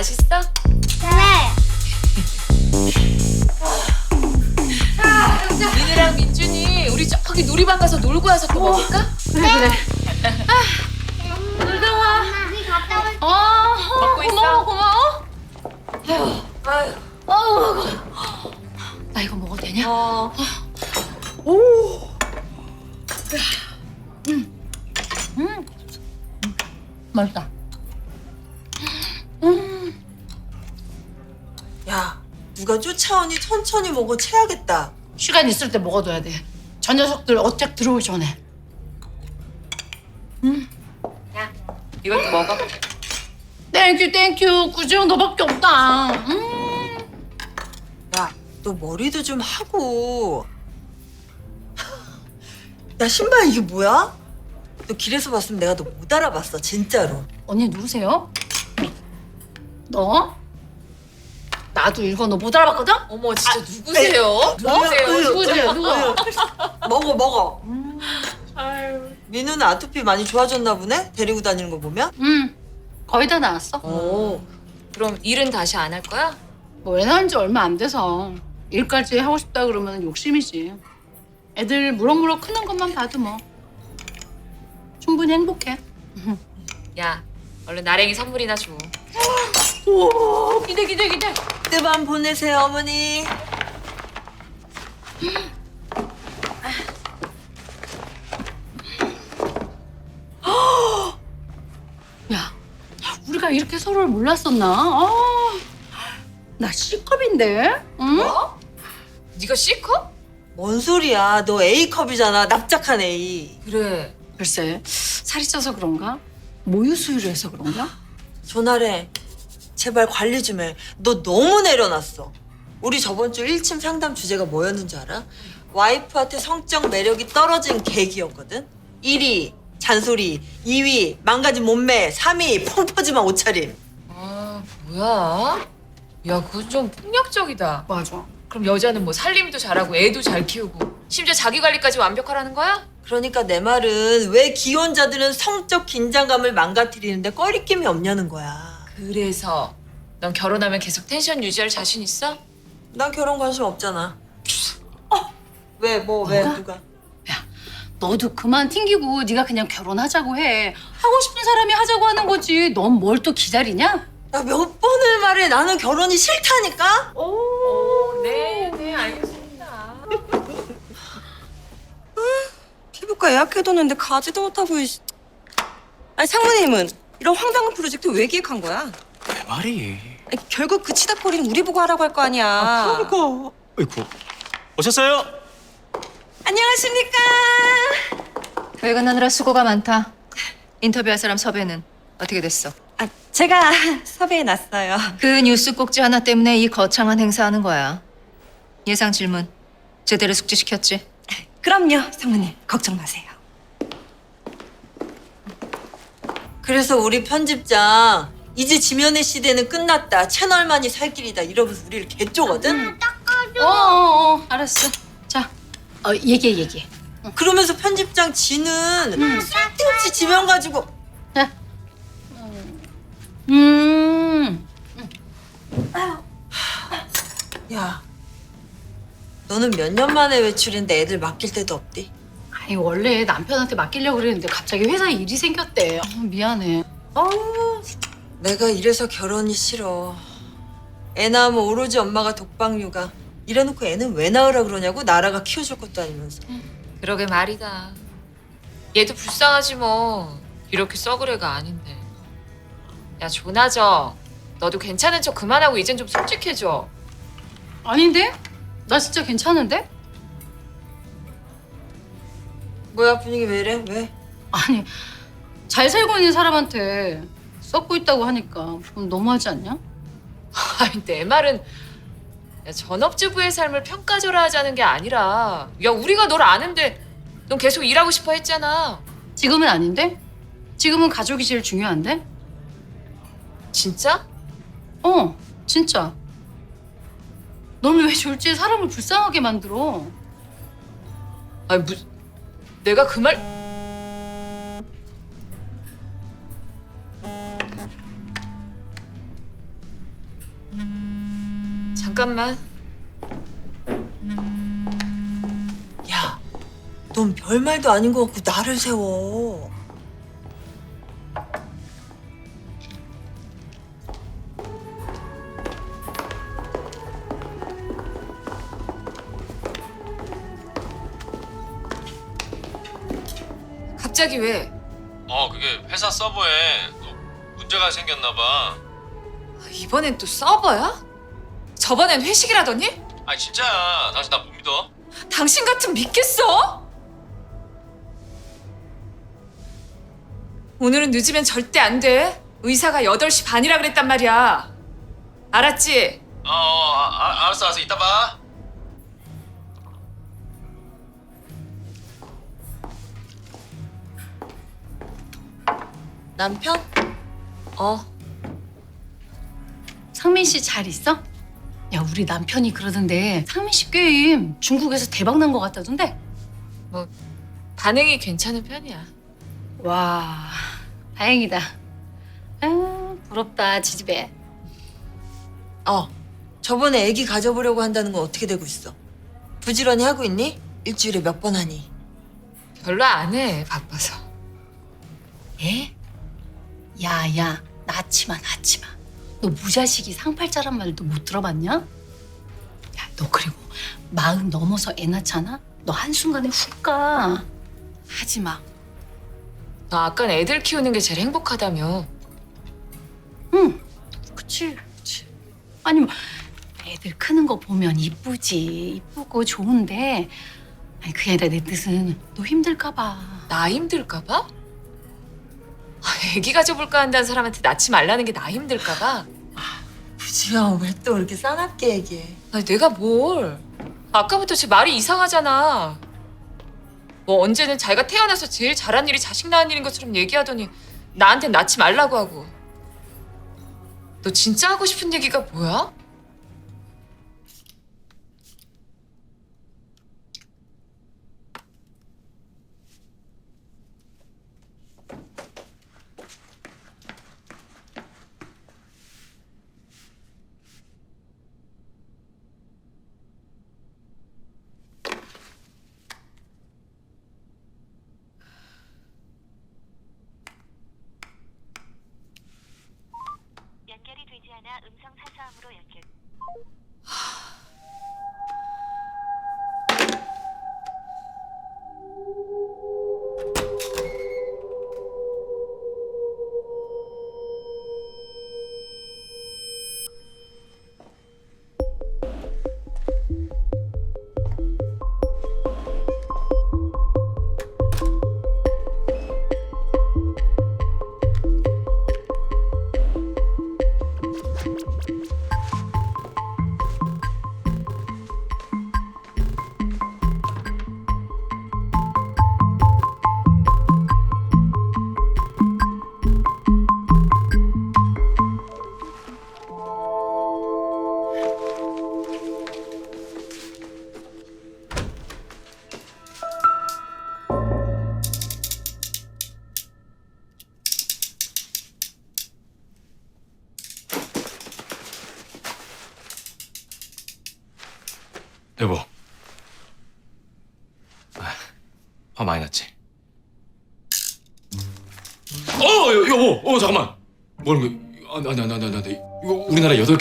맛있어? 네. 민우랑 민준이 우리 저기 놀이방 가서 놀고 와서 또 먹을까? 놀다 와. 우리 갔다 올 아, 먹고 있어? 고마워 고마워. 아유, 나 이거 먹어도 되냐? 어. 맛있다. 야, 누가 쫓아오니 천천히 먹어 체하겠다. 시간 있을 때 먹어둬야 돼. 저 녀석들 어택 들어오기 전에. 야, 이것도 먹어. 땡큐 땡큐 구지영 너밖에 없다. 음. 야, 너 머리도 좀 하고. 야, 신발 이게 뭐야? 너 길에서 봤으면 내가 너 못 알아봤어, 진짜로. 언니 누구세요? 너? 나도 이거 너못 알아봤거든? 어머, 진짜 누구세요? 누구세요? 어휴, 누구세요, 어휴, 누구? 어휴. 먹어, 먹어. 아유. 민우는 아토피 많이 좋아졌나 보네? 데리고 다니는 거 보면? 응. 거의 다 나왔어. 어. 그럼 일은 다시 안 할 거야? 뭐 애 낳은 지 얼마 안 돼서 일까지 하고 싶다 그러면 욕심이지. 애들 무럭무럭 크는 것만 봐도 뭐 충분히 행복해. 야, 얼른 나랭이 선물이나 줘. 오 기대 기대 기대. 뜨밤 보내세요, 어머니. 야, 우리가 이렇게 서로를 몰랐었나? 아, 나 C컵인데? 응? 뭐? 네가 C컵? 뭔 소리야? 너 A컵이잖아. 납작한 A. 그래. 글쎄, 살이 쪄서 그런가? 모유 수유를 해서 그런가? 조나래, 제발 관리 좀 해. 너 너무 내려놨어. 우리 저번 주 1침 상담 주제가 뭐였는 줄 알아? 와이프한테 성적 매력이 떨어진 계기였거든. 1위 잔소리, 2위 망가진 몸매, 3위 펑 퍼짐한 옷차림. 아, 뭐야? 야, 그건 좀 폭력적이다. 맞아. 그럼 여자는 뭐 살림도 잘하고 애도 잘 키우고 심지어 자기 관리까지 완벽하라는 거야? 그러니까 내 말은 왜 기혼자들은 성적 긴장감을 망가뜨리는데 꺼리낌이 없냐는 거야. 그래서 넌 결혼하면 계속 텐션 유지할 자신 있어? 난 결혼 관심 없잖아. 어? 왜? 뭐? 왜? 누가? 너도 그만 튕기고 네가 그냥 결혼하자고 해. 하고 싶은 사람이 하자고 하는 거지. 넌 뭘 또 기다리냐? 야, 몇 번을 말해. 나는 결혼이 싫다니까? 오, 네, 네, 알겠습니다. 피부과 예약해뒀는데 가지도 못하고 이 씨. 아니 상무님은 이런 황당한 프로젝트 왜 기획한 거야? 내 말이. 아니, 결국 그 치다거리는 우리 보고 하라고 할 거 아니야. 그러니까. 어이구. 오셨어요? 안녕하십니까? 외근하느라 수고가 많다. 인터뷰할 사람 섭외는 어떻게 됐어? 아 제가 섭외해 놨어요. 그 뉴스 꼭지 하나 때문에 이 거창한 행사하는 거야. 예상 질문 제대로 숙지시켰지? 그럼요 상무님 걱정 마세요. 그래서 우리 편집장 이제 지면의 시대는 끝났다. 채널만이 살 길이다. 이러면서 우리를 개쪼거든. 어, 어, 어, 알았어. 자, 어, 얘기해, 얘기해. 그러면서 편집장 지는 쓸데없이 지면 가지고 자. 음, 야 너는 몇 년 만에 외출인데 애들 맡길 데도 없디? 아니 원래 남편한테 맡기려고 그랬는데 갑자기 회사에 일이 생겼대. 어, 미안해. 어우 내가 이래서 결혼이 싫어. 애 낳으면 오로지 엄마가 독박 육아. 이래놓고 애는 왜 낳으라 그러냐고 나라가 키워줄 것도 아니면서. 그러게 말이다. 얘도 불쌍하지 뭐. 이렇게 썩을 애가 아닌데. 야, 조나져. 너도 괜찮은 척 그만하고 이젠 좀 솔직해져. 아닌데? 나 진짜 괜찮은데? 뭐야 분위기 왜 이래? 왜? 아니 잘 살고 있는 사람한테 썩고 있다고 하니까 좀 너무하지 않냐? 아니, 내 말은 야, 전업주부의 삶을 평가절하 하자는 게 아니라 야, 우리가 널 아는데 넌 계속 일하고 싶어 했잖아. 지금은 아닌데? 지금은 가족이 제일 중요한데? 진짜? 어, 진짜. 너는 왜 졸지에 사람을 불쌍하게 만들어? 아니, 무 내가 그 말... 잠깐만. 야, 넌 별말도 아닌 것 같고 나를 세워. 문제가 생겼나 봐. 아, 이번엔 또 서버야? 저번엔 회식이라더니? 아니 진짜야. 당신 나 못 믿어? 당신 같은 믿겠어? 오늘은 늦으면 절대 안 돼. 의사가 8시 반이라 그랬단 말이야. 알았지? 어, 어 아, 아, 알았어 알았어 이따 봐. 남편? 어, 상민 씨 잘 있어? 야 우리 남편이 그러던데 상민 씨 게임 중국에서 대박 난 것 같다던데. 반응이 괜찮은 편이야. 와 다행이다. 아 부럽다 지집애. 어. 저번에 아기 가져보려고 한다는 건 어떻게 되고 있어? 부지런히 하고 있니? 일주일에 몇 번 하니? 별로 안 해. 바빠서. 예? 야 야 낳지마 낳지마. 너 무자식이 상팔자란 말도 못 들어봤냐? 야 너 그리고 마흔 넘어서 애 낳잖아? 너 한순간에 훅 가. 하지마. 너 아까 애들 키우는 게 제일 행복하다며. 응, 그치, 그치. 아니, 뭐, 애들 크는 거 보면 이쁘지. 이쁘고 좋은데. 아니, 그게 아니라 내 뜻은 너 힘들까 봐. 나 힘들까 봐? 아, 애기 가져볼까 한다는 사람한테 낳지 말라는 게 나 힘들까 봐? 부지야 왜 또 이렇게 싸납게 얘기해? 아니 내가 뭘 아까부터 제 말이 이상하잖아 뭐 언제는 자기가 태어나서 제일 잘한 일이 자식 낳은 일인 것처럼 얘기하더니 나한테 낳지 말라고 하고 너 진짜 하고 싶은 얘기가 뭐야? 음성 사서함으로 연결.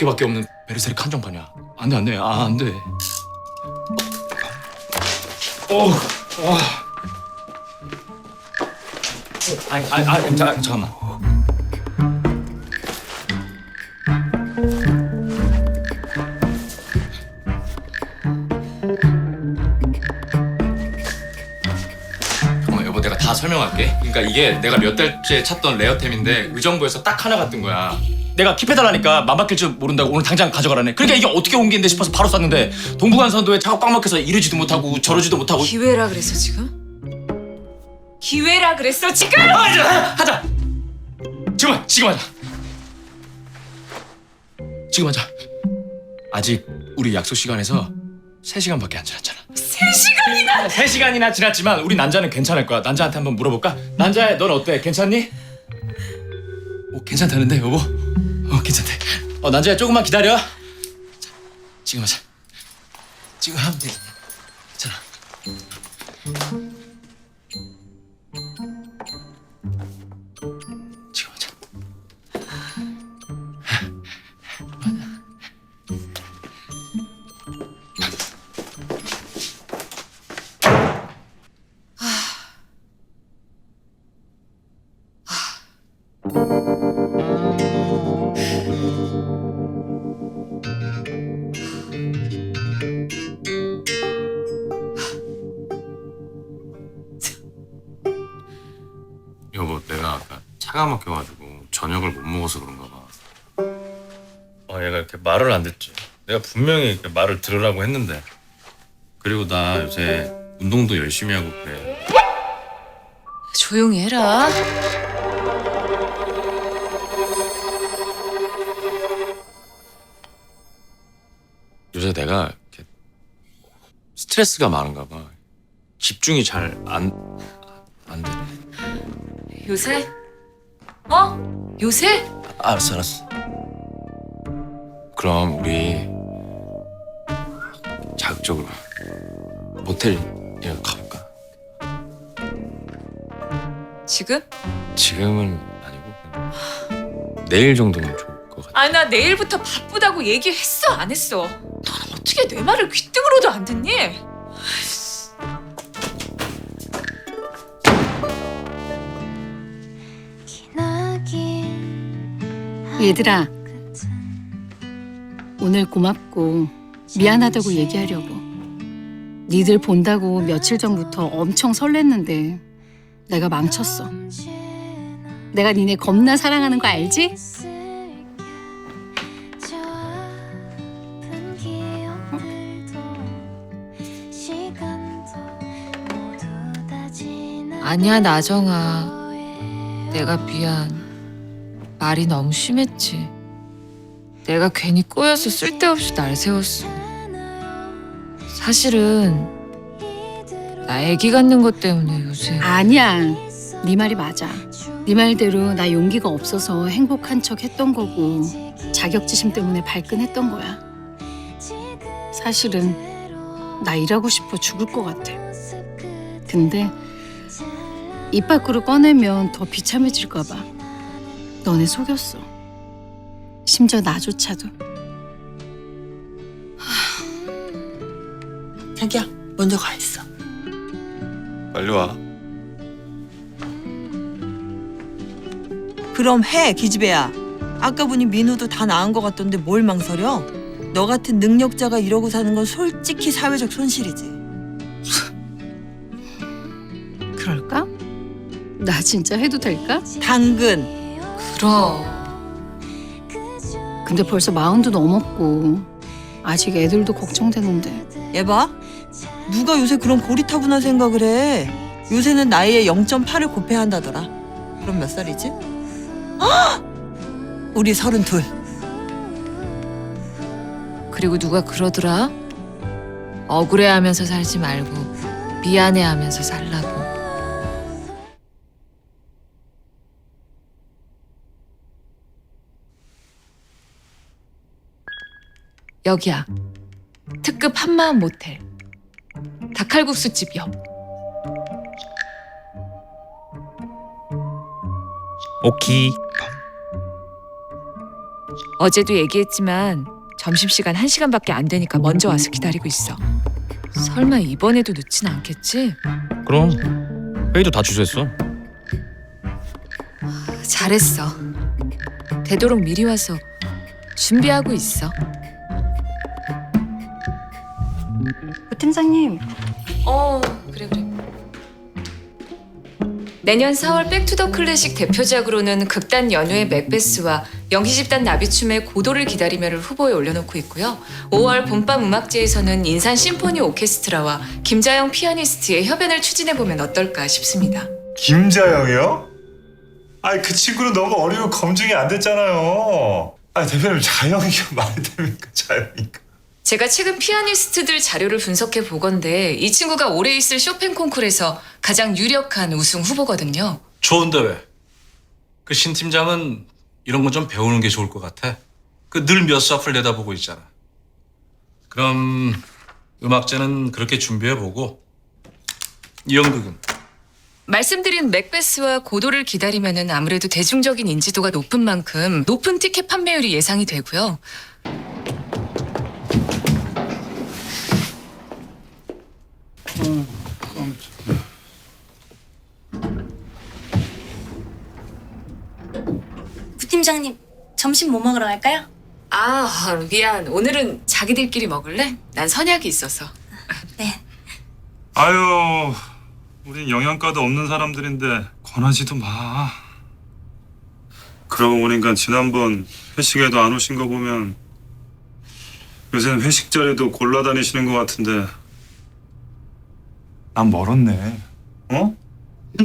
개밖에 없는 베르세르 한정판이야. 안 돼, 안 돼. 아, 안 돼. 어, 와. 아니, 아니, 아니, 자, 잠깐만. 잠깐만 여보 내가 다 설명할게 그러니까 이게 내가 몇 달째 찾던 레어템인데 의정부에서 딱 하나 갔던 거야 내가 킵해달라니까 맘 바뀔 줄 모른다고 오늘 당장 가져가라네 그러니까 이게 어떻게 온 게인데 싶어서 바로 쐈는데 동부간선도에 차가 꽉 막혀서 이러지도 못하고 저러지도 못하고 기회라 그랬어 지금? 기회라 그랬어 지금? 아, 이제 하자 지금 하- 지금 하자 지금 하자 아직 우리 약속 시간에서 3시간밖에 안 지났잖아 3시간이나 3시간이나 지났지만 우리 난자는 괜찮을 거야. 난자한테 한번 물어볼까? 난자야, 넌 어때? 괜찮니? 오, 괜찮다는데, 여보? 어, 괜찮대. 어 난자야 조금만 기다려. 자, 지금 하자. 지금 하면 돼. 차가 막혀가지고 저녁을 못 먹어서 그런가 봐. 어 얘가 이렇게 말을 안 듣지. 내가 분명히 이렇게 말을 들으라고 했는데. 그리고 나 요새 운동도 열심히 하고 그래. 조용히 해라. 요새 내가 이렇게 스트레스가 많은가 봐. 집중이 잘 안안 되네. 요새? 어? 요새? 알았어 알았어. 그럼 우리 자극적으로 모텔 예 가볼까? 지금? 지금은 아니고 내일 정도면 좋을 것 같아. 아 나 내일부터 바쁘다고 얘기했어 안 했어? 너는 어떻게 내 말을 귀등으로도 안 듣니? 얘들아, 오늘 고맙고 미안하다고 얘기하려고. 니들 본다고 며칠 전부터 엄청 설렜는데 내가 망쳤어. 내가 니네 겁나 사랑하는 거 알지? 아니야 나정아 내가 미안 말이 너무 심했지 내가 괜히 꼬여서 쓸데없이 날 세웠어 사실은 나 애기 갖는 것 때문에 요새 아니야. 네 말이 맞아. 네 말대로 나 용기가 없어서 행복한 척 했던 거고 자격지심 때문에 발끈했던 거야. 사실은 나 일하고 싶어 죽을 것 같아. 근데 입 밖으로 꺼내면 더 비참해질까 봐. 너네 속였어. 심지어 나조차도. 자기야 먼저 가 있어. 빨리 와. 그럼 해 기집애야. 아까 보니 민우도 다 나은 것 같던데 뭘 망설여? 너 같은 능력자가 이러고 사는 건 솔직히 사회적 손실이지. 그럴까? 나 진짜 해도 될까? 당근. 그럼 근데 벌써 마흔도 넘었고 아직 애들도 걱정되는데 얘 봐. 누가 요새 그런 고리타분한 생각을 해. 요새는 나이에 0.8을 곱해야 한다더라. 그럼 몇 살이지? 헉! 우리 서른 둘. 그리고 누가 그러더라 억울해하면서 살지 말고 미안해하면서 살라고 여기야 특급 한마음 모텔 닭칼국수집 옆 오키. 어제도 얘기했지만 점심시간 1시간밖에 안 되니까 먼저 와서 기다리고 있어. 설마 이번에도 늦진 않겠지? 그럼 회의도 다 취소했어. 잘했어. 되도록 미리 와서 준비하고 있어. 팀장님 어, 그래 그래. 내년 4월 백투더 클래식 대표작으로는 극단 연우의 맥베스와 영희 집단 나비춤의 고도를 기다리며를 후보에 올려놓고 있고요. 5월 봄밤 음악제에서는 인산 심포니 오케스트라와 김자영 피아니스트의 협연을 추진해 보면 어떨까 싶습니다. 김자영이요? 아니 그 친구는 너무 어리고 검증이 안 됐잖아요. 아니 대표님 자영이가 말이 됩니까 자영이가? 제가 최근 피아니스트들 자료를 분석해 보건데 이 친구가 올해 있을 쇼팽 콩쿨에서 가장 유력한 우승 후보거든요. 좋은데 왜? 그 신 팀장은 이런 건 좀 배우는 게 좋을 것 같아. 그 늘 몇 수 앞을 내다보고 있잖아. 그럼 음악제는 그렇게 준비해보고 연극은 말씀드린 맥베스와 고도를 기다리면은 아무래도 대중적인 인지도가 높은 만큼 높은 티켓 판매율이 예상이 되고요. 부팀장님 점심 뭐 먹으러 갈까요? 아 미안 오늘은 자기들끼리 먹을래? 난 선약이 있어서. 네. 아유, 우린 영양가도 없는 사람들인데 권하지도 마. 그러고 보니까 지난번 회식에도 안 오신 거 보면 요새는 회식 자리도 골라 다니시는 것 같은데 난 멀었네. 어?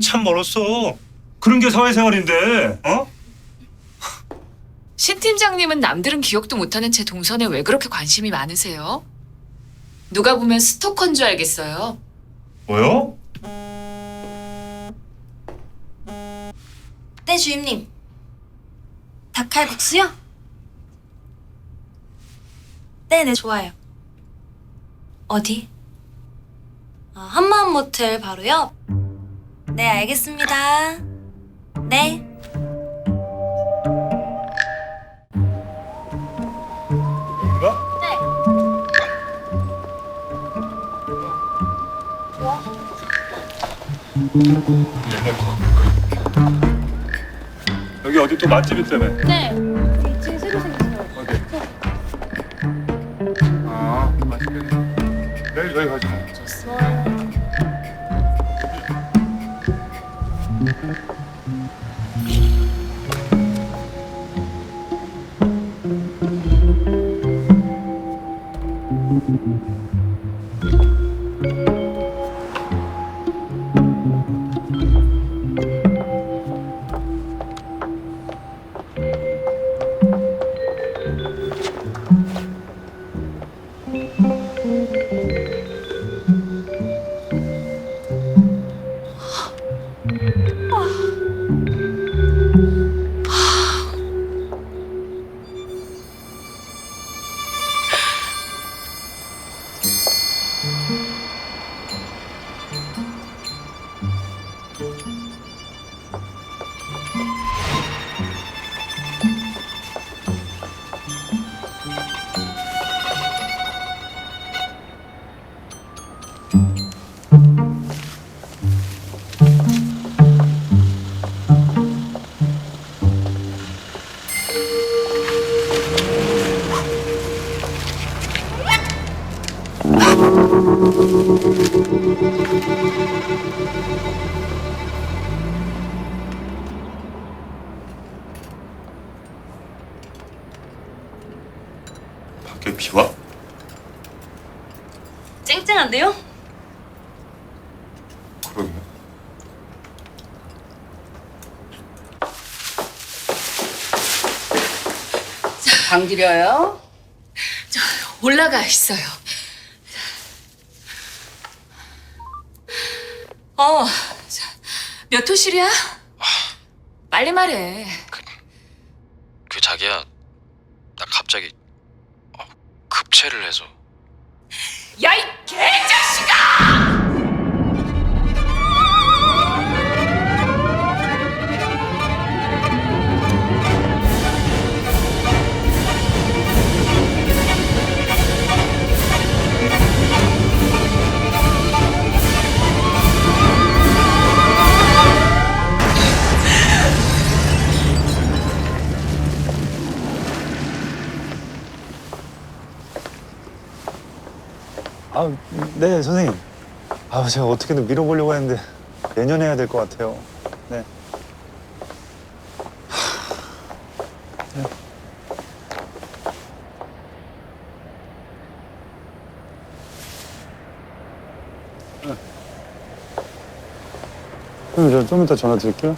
참 멀었어. 그런 게 사회생활인데, 어? 신 팀장님은 남들은 기억도 못하는 제 동선에 왜 그렇게 관심이 많으세요? 누가 보면 스토커인 줄 알겠어요. 뭐요? 네 주임님. 닭칼국수요? 네네 좋아요. 어디? 아, 한마음 모텔 바로요? 네 알겠습니다. 네. 이거? 여기 어디 또 맛집 있다며? 네. 밖에 비 와? 쨍쨍한데요? 그러게. 방지려요? 올라가 있어요. 어, 자, 몇 호실이야? 빨리 말해. 그 자기야 나 갑자기 어, 급체를 해서. 야, 이 개 네, 선생님. 아, 제가 어떻게든 밀어보려고 했는데 내년에 해야 될 것 같아요. 네. 그럼 저좀 이따 전화 드릴게요.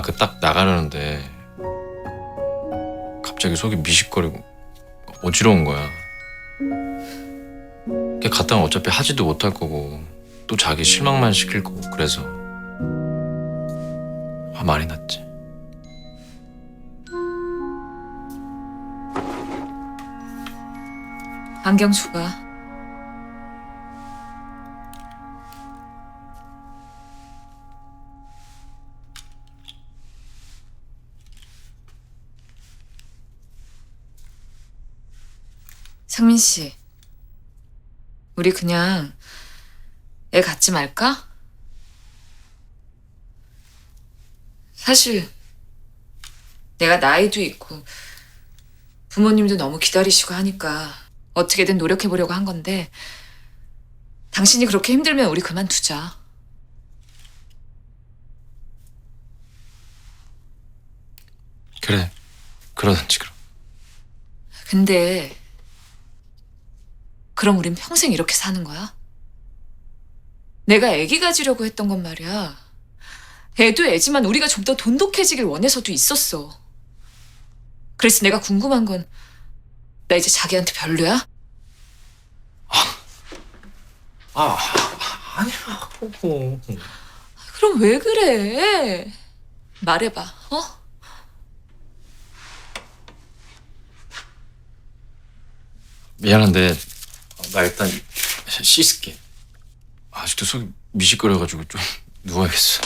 아까 딱 나가려는데 갑자기 속이 미식거리고 어지러운 거야. 걔 갔다 면 어차피 하지도 못할 거고 또 자기 실망만 시킬 거고 그래서 아 말이 났지. 안경수가 상민 씨, 우리 그냥 애 갖지 말까? 사실 내가 나이도 있고 부모님도 너무 기다리시고 하니까 어떻게든 노력해 보려고 한 건데 당신이 그렇게 힘들면 우리 그만두자. 그래 그러든지 그럼. 근데 그럼 우린 평생 이렇게 사는 거야? 내가 애기 가지려고 했던 건 말이야. 애도 애지만 우리가 좀 더 돈독해지길 원해서도 있었어. 그래서 내가 궁금한 건 나 이제 자기한테 별로야? 아 아니라고. 그럼 왜 그래? 말해봐, 어? 미안한데 나 일단 씻을게. 아직도 속이 미식거려가지고 좀 누워야겠어.